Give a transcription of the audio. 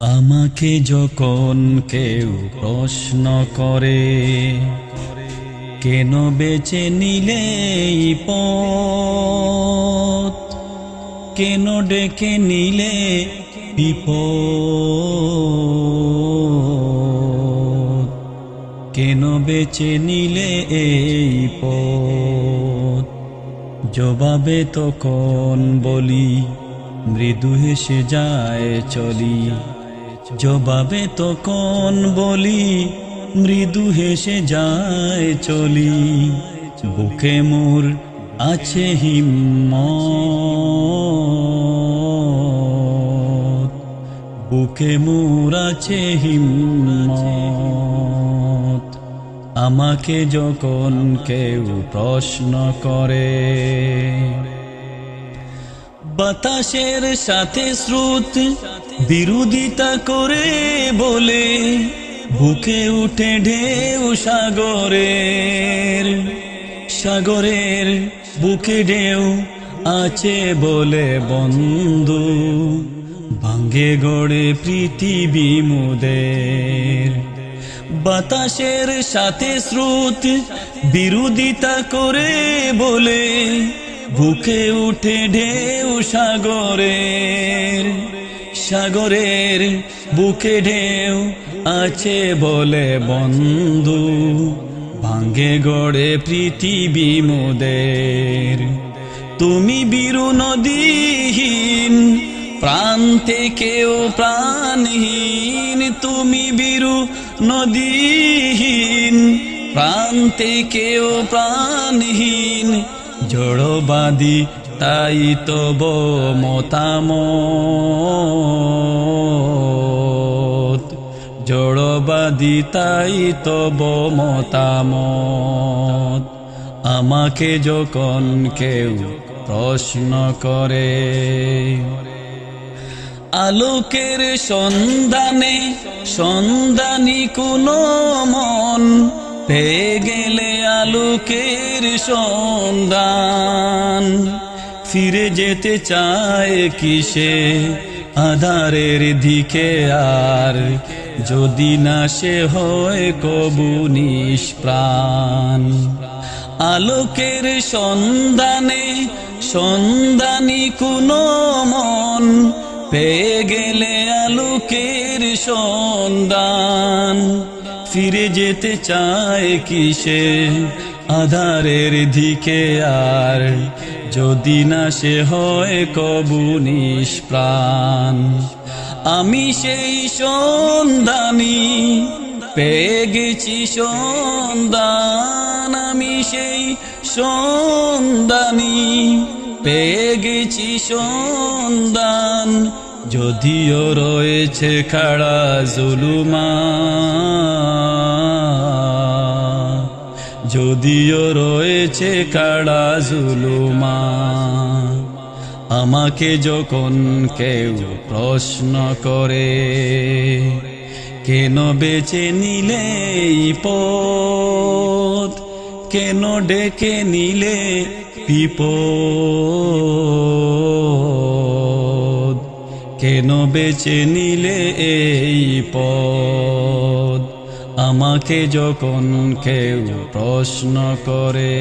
আমাকে যখন কেউ প্রশ্ন করে, কেন বেছে নিলে কেন ডেকে নিলে বিপদ? কেন বেছে নিলে এই জবাবে তখন বলি, মৃদু হেসে যায় চলি। জবাবে তখন বলি, মৃদু হেসে যায় চলি। বুকে মোর আছে হিম্মত। বুকে মোর আছে হিম্মত। আমাকে যখন কেউ প্রশ্ন করে বাতাসের সাথে স্রোত, বিরোধিতা করে বলে, বুকে উঠে ঢেউ সাগরের সাগরের বুকে ঢেউ আছে বলে বন্ধু ভাঙ্গে গড়ে পৃথিবী মুদের। বাতাসের সাথে স্রোত, বিরোধিতা করে বলে বুকে উঠে ঢেউ সাগরের সাগরের বুকে ঢেউ আছে বলে বন্ধু। ভাঙ্গে গড়ে পৃথিবী মোদের। তুমি বীরু নদীহীন, প্রাণ থেকেও প্রাণহীন। তুমি বীরু নদীহীন, প্রাণ থেকেও প্রাণহীন। জড়বাদী তাই তব মতামত। জড়বাদী তাই তব মতামত। আমাকে যখন কেউ প্রশ্ন করে, আলোকের সন্ধানে সন্ধানী কোনো মন পেয়ে গেলে আলোকের সন্ধান। ফিরে যেতে চায় কিসে? আধারের দিকে আর যদি না সে হয় কবু নিষ্প্রাণ। আলোকের সন্ধানে সন্ধানী কোনো মন পেয়ে গেলে আলোকের সন্ধান। ফিরে যেতে চায় কিসে? আধারের দিকে আর যদি না সে হয় কবু নিষ্প্রাণ। আমি সেই সন্ধানী, পেয়ে গেছি সন্ধান। আমি সেই সন্ধানী, পেয়ে গেছি সন্ধান। যদিও রয়েছে খাড়া জুলুমা যদিও রয়েছে কাড়া জুলুমা আমাকে যখন কেউ প্রশ্ন করে, কেন বেছে নিলে পথ? কেন ডেকে নিলে বিপদ? কেন বেছে নিলে এই পদ আমাকে যখন কেউ প্রশ্ন করে